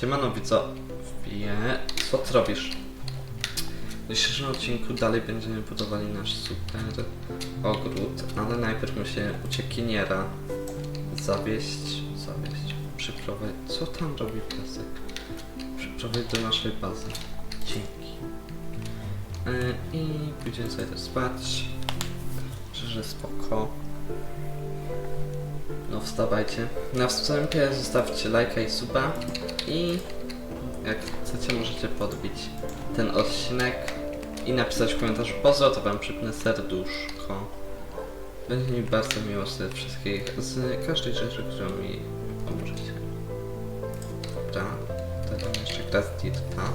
Siemano widzowie, co ty robisz? W dzisiejszym odcinku dalej będziemy budowali nasz super ogród, ale najpierw musimy uciekiniera zawieść, zawieść, przyprowadzić, co tam robi piesek? Przyprowadzić do naszej bazy. Dzięki. Yy, I pójdziemy sobie też spać. Myślę, że spoko. No wstawajcie. Na wstępie zostawcie lajka i suba i jak chcecie możecie podbić ten odcinek i napisać w komentarzu pozdro, to wam przypnę serduszko. Będzie mi bardzo miło z wszystkich, z każdej rzeczy, którą mi pomożecie. Dobra, tutaj mam jeszcze gra z Dirta.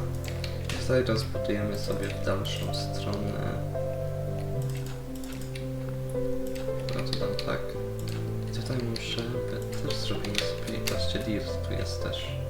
Tutaj rozbudujemy sobie w dalszą stronę. Dobra, to dam tak. Tutaj muszę też zrobimy sobie, patrzcie, Dirt tu jest też.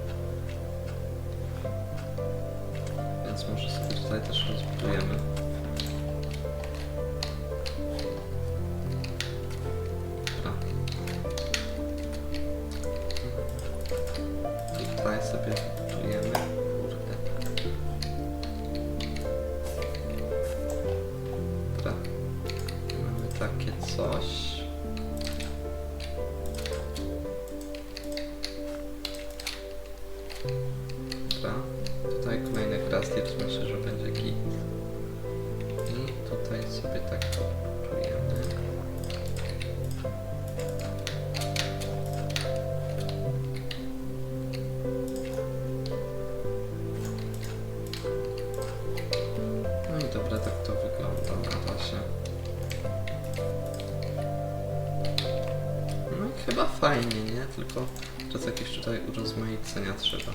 Fajnie, nie? Tylko czas jakieś tutaj urozmaicenia trzeba.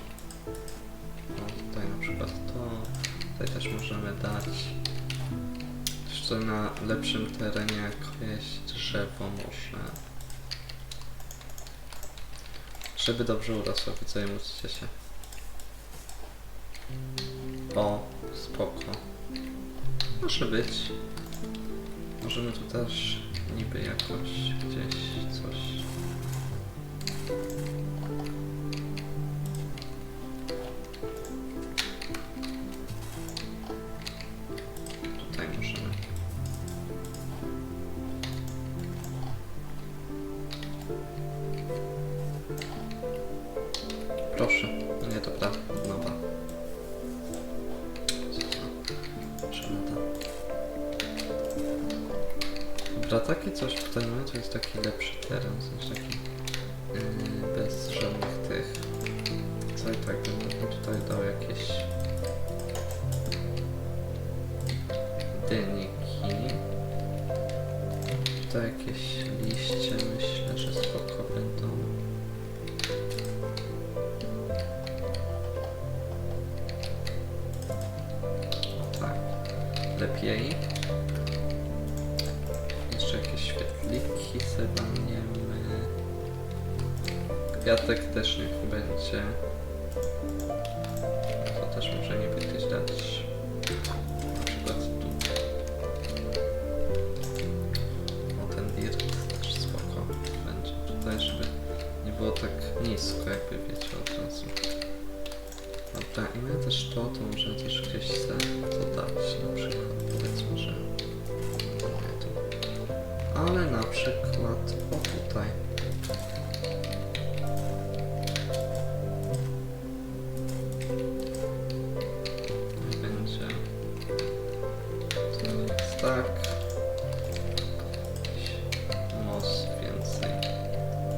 No, tutaj na przykład to. Tutaj też możemy dać. Jeszcze na lepszym terenie jakieś drzewo może. Żeby dobrze urosło, widzę, musicie się. O, spoko. Może być. Możemy tu też niby jakoś gdzieś coś. Jest taki lepszy teren, w sensie taki yy, bez żadnych tych. Co i tak bym tutaj dał jakieś dyniki. Tutaj jakieś liście, myślę, że spoko będą. Tak, lepiej. Sobie walniemy. Kwiatek też niech będzie. To też może nie kiedyś dać. Na przykład tu. O ten dirt też spoko będzie tutaj, żeby nie było tak nisko, jakby wiecie od razu. Dobra, i mamy też to, to może też gdzieś chcę to dać, na przykład powiedzmy, że tutaj. Będzie to jest tak. Most więcej.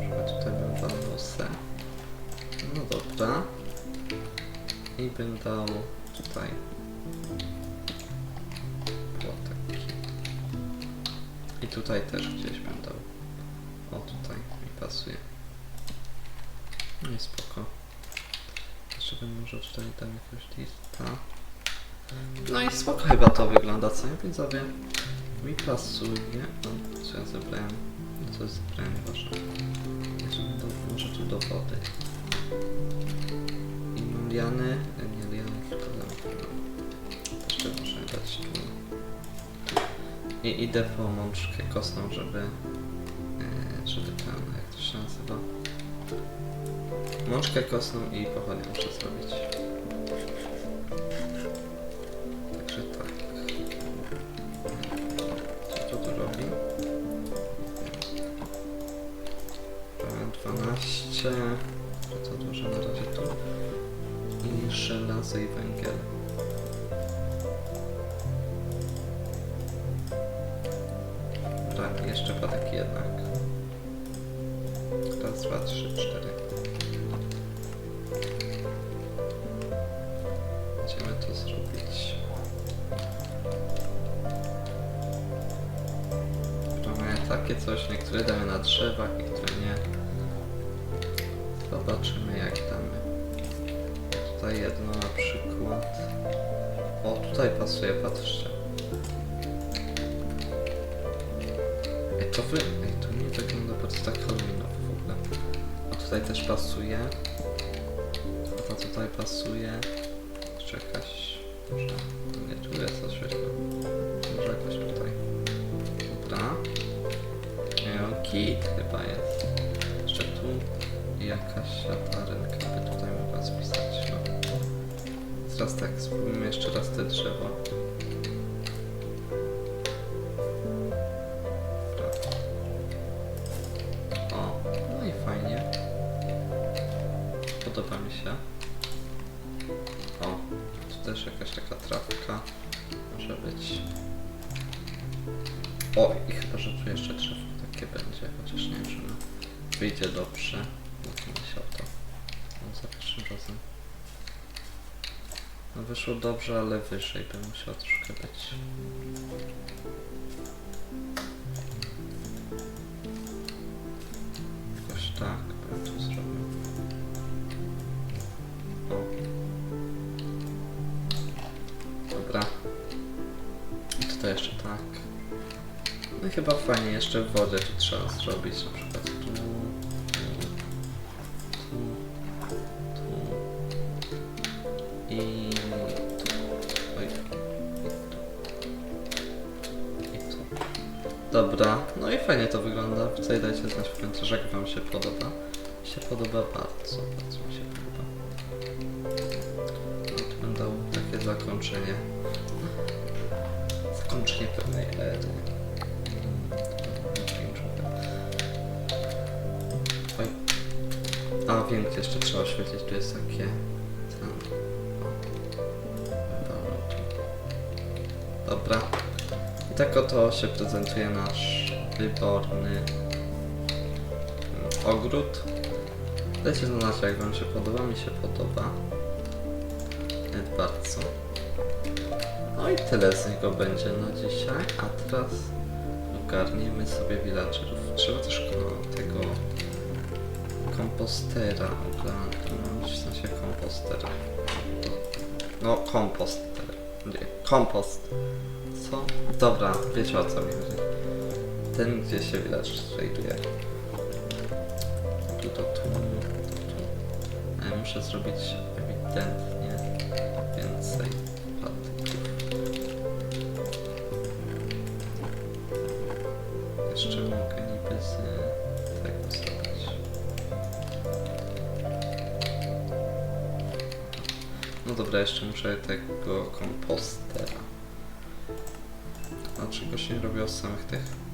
Chyba tutaj bym dał nosę. No dobra. I bym dał tutaj. I tutaj też gdzieś dał. O tutaj mi pasuje. No i spoko. Jeszcze bym może tutaj dał jakiegoś lista. No i spoko chyba to wygląda, co nie widzowie? Mi pasuje. O, co ja zebrałem? Co zebrałem, proszę. Do, może tu do wody. I mam liany. e, Nie liany, tylko lampy. Też to muszę dać tu. I idę po mączkę kostną, żeby... żeby ten, jak to się nazywa? mączkę kostną i pochodnie muszę zrobić. Także tak. Co to tu robi? E, 12. To co dużo na razie tu. I żelazo i węgiel. Coś, niektóre damy na drzewach, niektóre nie. Zobaczymy jak damy. Tutaj jedno na przykład. O, tutaj pasuje, patrzcie. Ej, to wy... Ej, to nie wygląda bardzo tak halloweenowo w ogóle. A tutaj też pasuje. A to tutaj pasuje. Jeszcze jakaś... Może... Nie, tu jest coś. Może jakoś tutaj. Dobra. Kit chyba jest. Jeszcze tu. Jakaś latarenka by tutaj mogła spisać. No. Teraz tak, spróbujmy jeszcze raz te drzewo. Wyjdzie dobrze. No to to. Za pierwszym razem. No wyszło dobrze, ale wyżej by musiał troszkę być. Jakoś tak, bym tu zrobił. O. Dobra. I tutaj jeszcze tak. No i chyba fajnie jeszcze w wodzie tu trzeba zrobić, na przykład fajnie to wygląda. Tutaj dajcie znać w komentarzu, jak wam się podoba. Mi się podoba bardzo, bardzo mi się podoba. No tu będą takie zakończenie. Zakończenie pewnej ery. Oj. A wiem, jeszcze trzeba oświetlić. Tu jest takie. Dobra. I tak oto się prezentuje nasz wyborny ogród. Dajcie znać, jak Wam się podoba. Mi się podoba. Bardzo. No i tyle z niego będzie na dzisiaj. A teraz ogarnijmy sobie villagerów. Trzeba też tego kompostera ogarnąć, w sensie kompostera. No, komposter. Nie, kompost. Co? Dobra, wiecie o co mi chodzi. Ten, gdzie się village znajduje. Tu, to tu, tu. Ja muszę zrobić ewidentnie więcej patyków. Jeszcze mogę niby z tego zrobić. No dobra, jeszcze muszę tego kompostera. A czegoś nie robię z samych tych?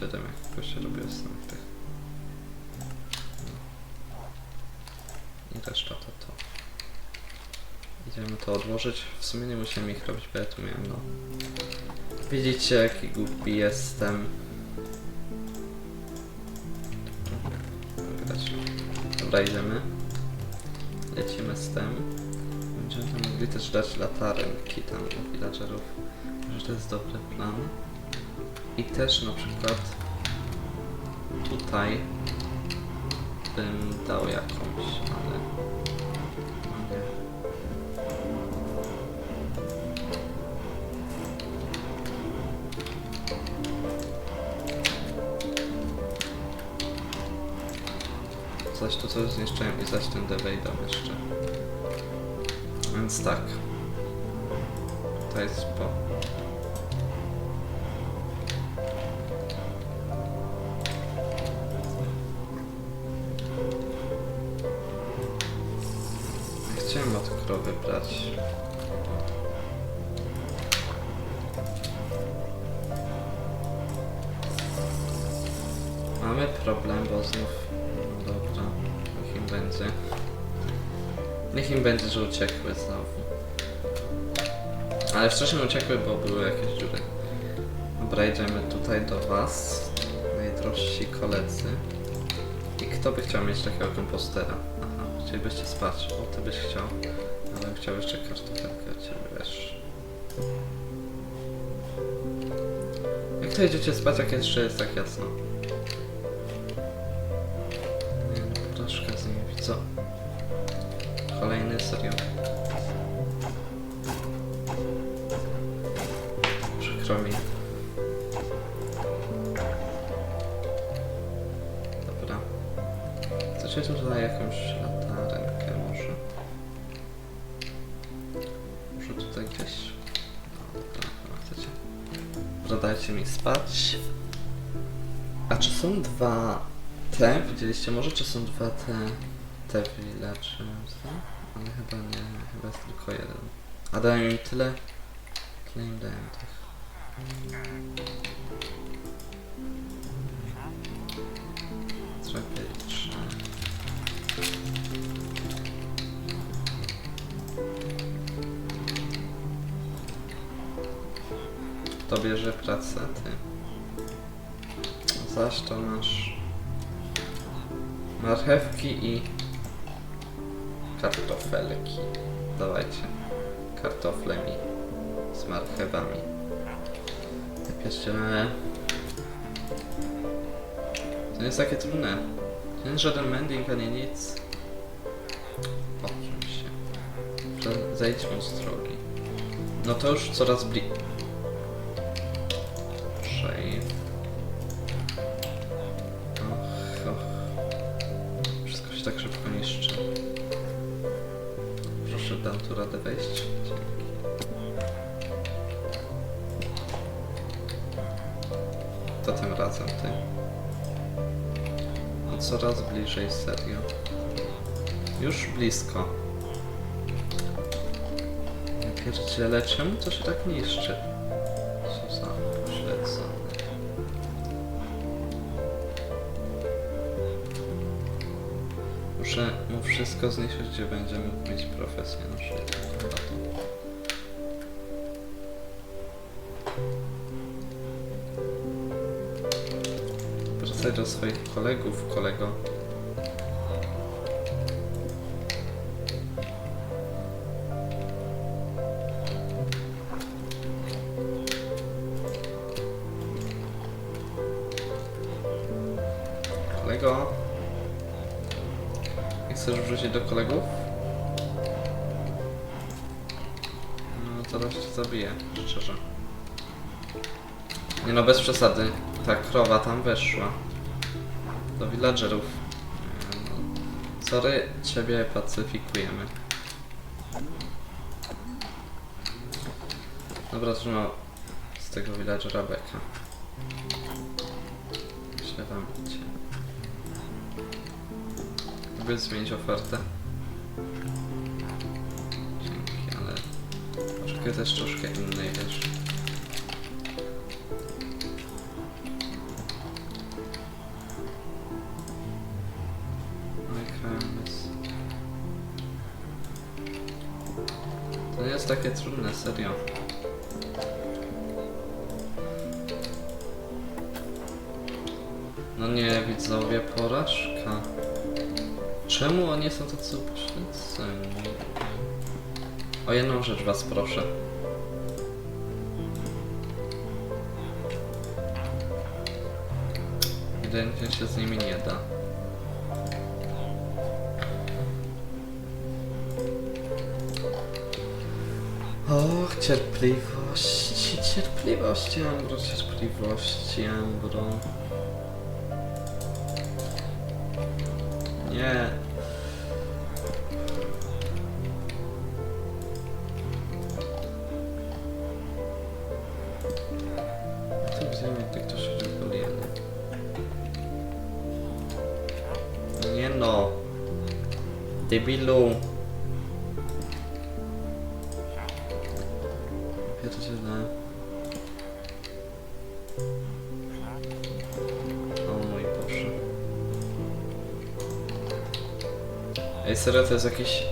7 jak się robię samych tych. No. I reszta to to. Idziemy to odłożyć. W sumie nie musiałem ich robić, bo ja tu miałem no. Widzicie jaki głupi jestem. Widać. Dobra, idziemy. Lecimy z tym. Będziemy tam mogli też dać latarenki tam do villagerów. Że to jest dobry plan. I też na przykład tutaj bym dał jakąś, ale nie. Zaś to coś zniszczyłem i zaś ten wejdą jeszcze. Więc tak. To jest po. Od krowy brać. Mamy problem, bo znów... No dobra, niech im będzie. Niech im będzie, że uciekły znowu. Ale wcześniej uciekły, bo były jakieś dziury. Dobra, idziemy tutaj do was, najdrożsi koledzy. I kto by chciał mieć takiego kompostera? Aha, chcielibyście spać. O, ty byś chciał. Ale chciał jeszcze kartofelkę ciebie, wiesz. Jak to idziecie spać, jak jeszcze jest tak jasno? Dajcie mi spać. A czy są dwa te? Widzieliście może, czy są dwa te... Te village, co? Ale chyba nie, chyba jest tylko jeden. A dałem im tyle... Tyle im dałem tych. To bierze pracę, ty. Zaś to masz marchewki i kartofelki. Dawajcie. Kartofle mi z marchewami. Pierdziele. To nie jest takie trudne. To nie jest żaden mending ani nic. Oczywiście. Zejdźmy z drogi. No to już coraz bli... bliżej, serio. Już blisko. Ja pierdzielę, czemu to się tak niszczy? Muszę mu wszystko zniszczyć, gdzie będzie mógł mieć profesję na przykład. Wracaj do swoich kolegów. Kolego? Kolegów? No, zaraz cię zabiję, szczerze. Nie no, bez przesady. Ta krowa tam weszła. Do villagerów. No. Sorry, ciebie pacyfikujemy. Dobra, trudno z tego villagera beka. Myślę wam cię. By zmienić ofertę. Poszukaj też troszkę innej, KMS. To jest takie trudne, serio. No nie, widzowie, porażka. Czemu oni są tacy upośledzeni? O jedną rzecz was proszę. Ewidentnie się z nimi nie da. Och, cierpliwości, cierpliwości, Ambro, cierpliwości, Ambro. Nie. Billu. Ja to się zna. O mój Boże. Ej, serio, to jest jakieś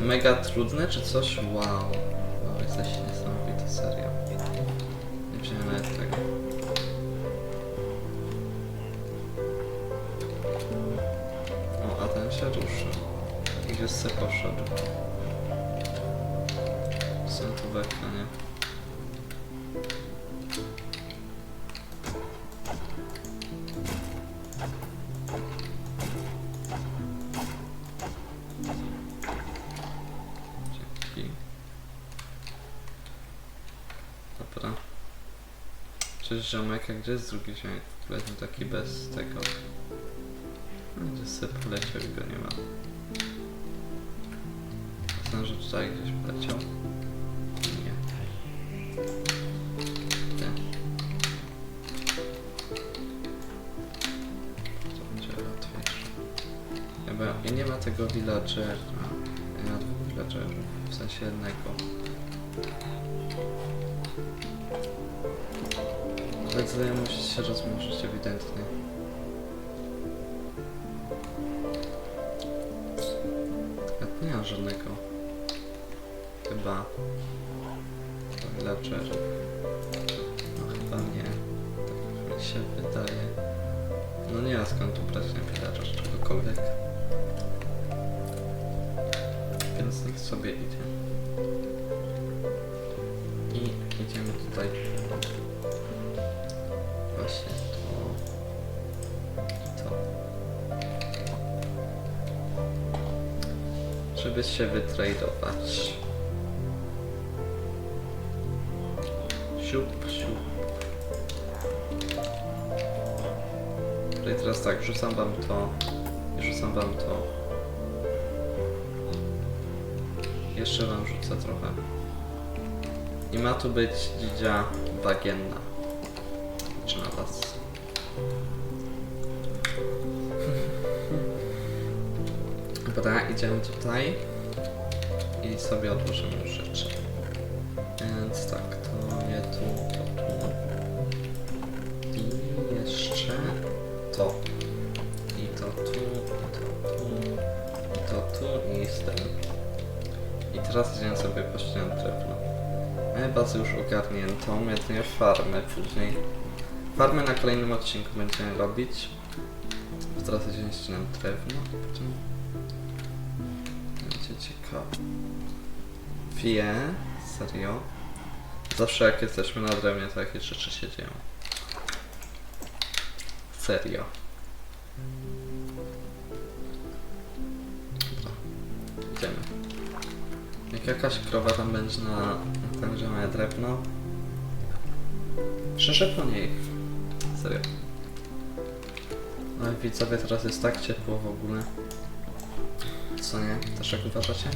mega trudne czy coś? Wow. Wow, jesteś niesamowity, serio. Nie wziąłem nawet tego. O, a ten się ruszył. Gdzie se poszedł? Są tu w ekranie. Dzięki. Dobra. Cześć ziomek, a gdzie jest drugi ziomek? W taki bez tego. No, Gdzie sobie poleciał i go nie ma. Tutaj gdzieś poleciał. Nie. Nie. To będzie łatwiejsze. Chyba i nie ma tego villagera. Nie ma dwóch villagerów. W sensie jednego. Tutaj musi się rozmnożyć ewidentnie. Nie ma żadnego. Chyba. Villagerów. No chyba nie. Tak mi się wydaje. No nie ma skąd tu brać na villager czegokolwiek. Więc niech sobie idzie. I idziemy tutaj. Właśnie to. i To. Żeby się wytradować. Siup, siup. I teraz tak, rzucam wam to. I rzucam wam to. Jeszcze wam rzucę trochę. I ma tu być dzidzia bagienna. Czy na was? Dobra, idziemy tutaj i sobie odłożymy rzeczy. Bazę już ogarniętą, jedynie farmę później. Farmę na kolejnym odcinku będziemy robić. Teraz idziemy ścinać drewno. Będzie ciekawe. Wie? Serio? Zawsze jak jesteśmy na drewnie, to jakieś rzeczy się dzieją. Serio. Idziemy. Jak jakaś krowa tam będzie na, na tym, że ma drewno, przyszedł po niej. Serio. No i widzowie, teraz jest tak ciepło w ogóle. Co nie? Też jak uważacie?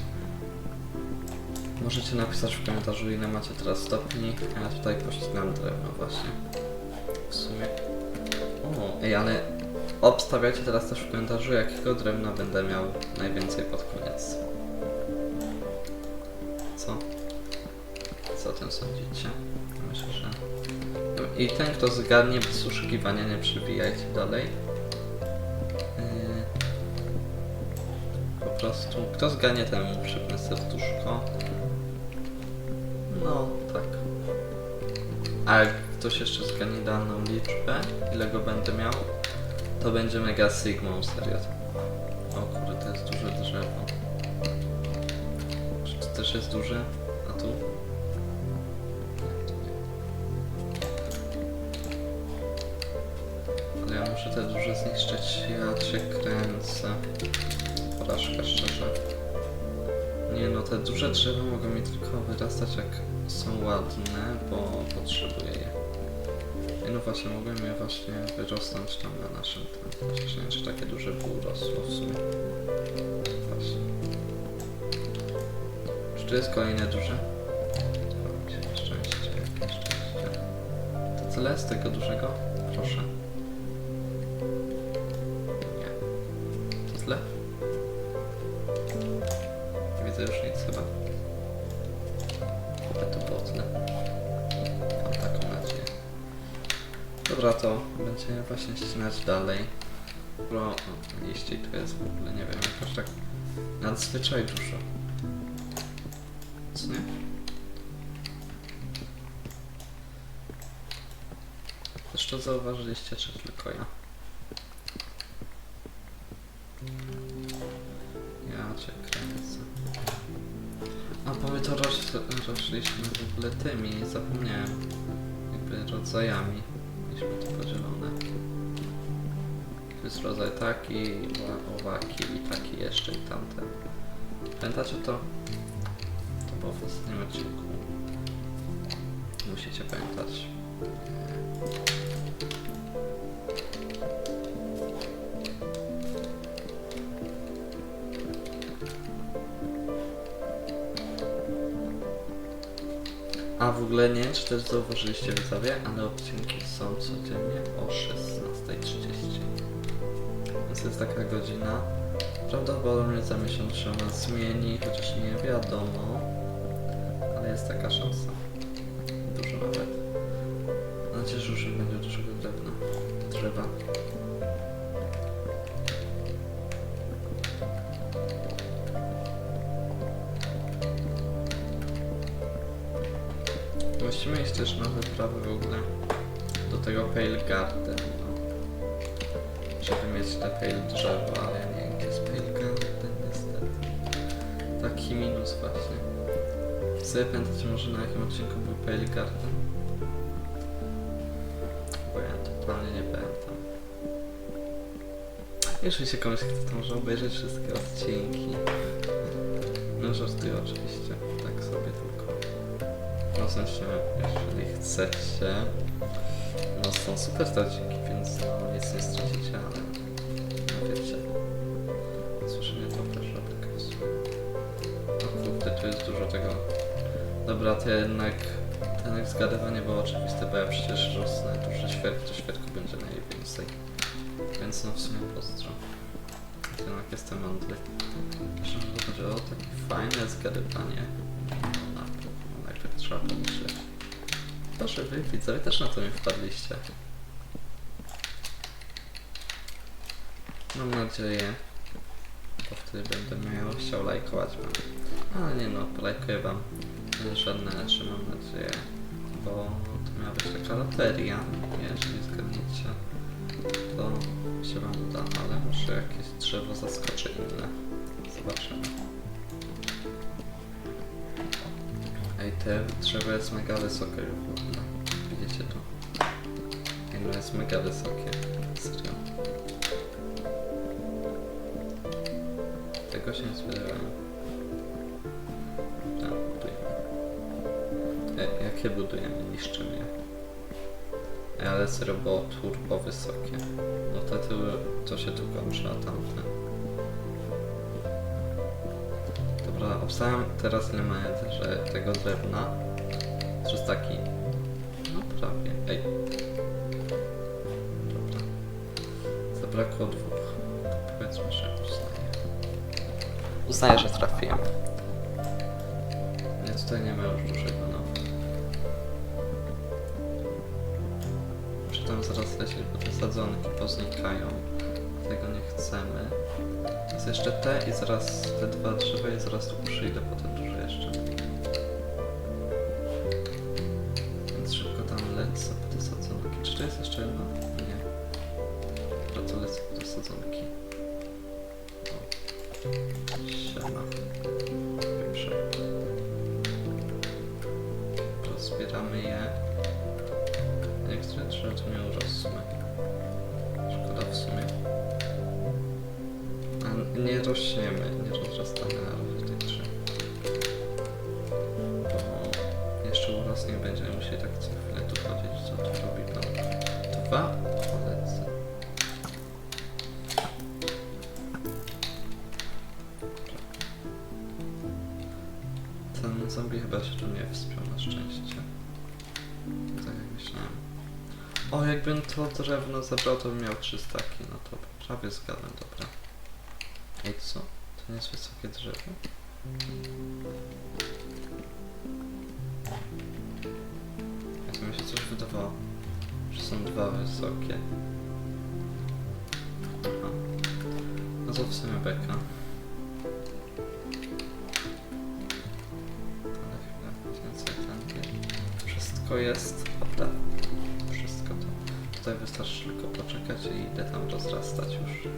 Możecie napisać w komentarzu ile macie teraz stopni, a ja tutaj pościnam drewno właśnie. W sumie. O, ej, ale obstawiajcie teraz też w komentarzu jakiego drewna będę miał najwięcej pod koniec. Co o tym sądzicie? Myślę, że... I ten, kto zgadnie bez oszukiwania, nie przybijajcie dalej. Yy, Po prostu, kto zgadnie, temu przypnę serduszko. No, tak. A jak ktoś jeszcze zgadnie daną liczbę, ile go będę miał, to będzie mega sigmą, serio. O kurde, to jest duże drzewo. Czy to też jest duże? No, te duże drzewa mogą mi tylko wyrastać jak są ładne, bo potrzebuję je. No właśnie, mogłem je właśnie wyrosnąć tam na naszym tym. Chociaż nie wiem, czy takie duże było w sumie. Właśnie. Czy tu jest kolejne duże? Robić szczęście, szczęście. To tyle z tego dużego? Proszę. Właśnie ścinać dalej. Bo liści tu jest w ogóle, nie wiem, jakoś tak nadzwyczaj dużo. Co nie? To zauważyliście, czy tylko ja? Ja cię kręcę. A bo my to rośliśmy w ogóle tymi, zapomniałem. Jakby rodzajami. To podzielone. Jest rodzaj taki, owaki i taki jeszcze i tamten. Pamiętacie to? To było w ostatnim odcinku. Musicie pamiętać. Ogóle nie wiem, czy też zauważyliście widzowie, ale odcinki są codziennie o 16.30. Więc jest taka godzina. Prawdopodobnie za miesiąc się ona zmieni, chociaż nie wiadomo. Ale jest taka szansa. Dużo nawet. Mam nadzieję, że nie będzie dużego drewna. Drzewa. Też na wyprawy w ogóle do tego Pale Garden, no. Żeby mieć te Pale drzewa, ale ja nie wiem, gdzie jest Pale Garden, niestety. Taki minus właśnie. Sobie pamiętacie może na jakim odcinku był Pale Garden? Bo ja totalnie nie pamiętam. Jeśli się komuś chce, to może obejrzeć wszystkie odcinki. No żartuję oczywiście. W sensie, jeżeli chcecie, no są super odcinki, więc no nic nie stracicie, ale no wiecie. Słyszenie to też kasu. No kurde, tu jest dużo tego. Dobra, to jednak, to jednak zgadywanie było oczywiste, bo ja przecież rosnę duży świerk, to świerku będzie najwięcej. Więc no w sumie pozdro. Jednak jestem mądry. To będzie o takie fajne zgadywanie. Trzeba pomyśleć. To, wy widzowie też na to nie wpadliście. Mam nadzieję, bo wtedy będę miał chciał lajkować wam. Ale nie no, polajkuję wam żadne rzeczy, mam nadzieję, bo to miała być taka loteria, jeżeli zgadniecie, to się wam uda, ale może jakieś drzewo zaskoczy inne. Zobaczymy. Te drzewo jest mega wysokie w ogóle. Widzicie to? Ej, no jest mega wysokie. Serio. Tego się nie spodziewałem. Tak, budujemy. Ej, jakie budujemy? Niszczymy je. Ej, ale serio było turbo wysokie. No to, to, to się tu kończy, a tamte. Obstawiam teraz ile ma że tego drewna. Taki. No prawie. Ej. Dobra. Zabrakło dwóch. Powiedzmy, że uznaję. Uznaję, że trafiłem. Nie, tutaj nie ma już dużego, no. Muszę tam zaraz lecieć, bo te sadzonki poznikają. Tego nie chcemy. Jest jeszcze te i zaraz te dwa drzewa i zaraz tu przyjdę po te Dwa. Ten zombie chyba się tu nie wspiął na szczęście. Tak jak myślałem. O, jakbym to drewno zabrał, to bym miał trzy staki. No to prawie zgadłem, dobra. Ej, co? To nie jest wysokie drzewo? Jak mi się coś wydawało. Są dwa wysokie? Aha. No w sumie beka. Ale chwila, więcej tędy. Wszystko jest. Dobra. Wszystko to. Tutaj wystarczy tylko poczekać i idę tam rozrastać już.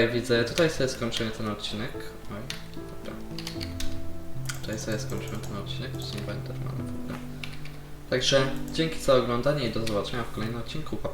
I widzę, tutaj sobie skończymy ten odcinek. Oj, dobra. Tutaj sobie skończymy ten odcinek, to są Endermany w ogóle. Także dzięki za oglądanie i do zobaczenia w kolejnym odcinku. Pa.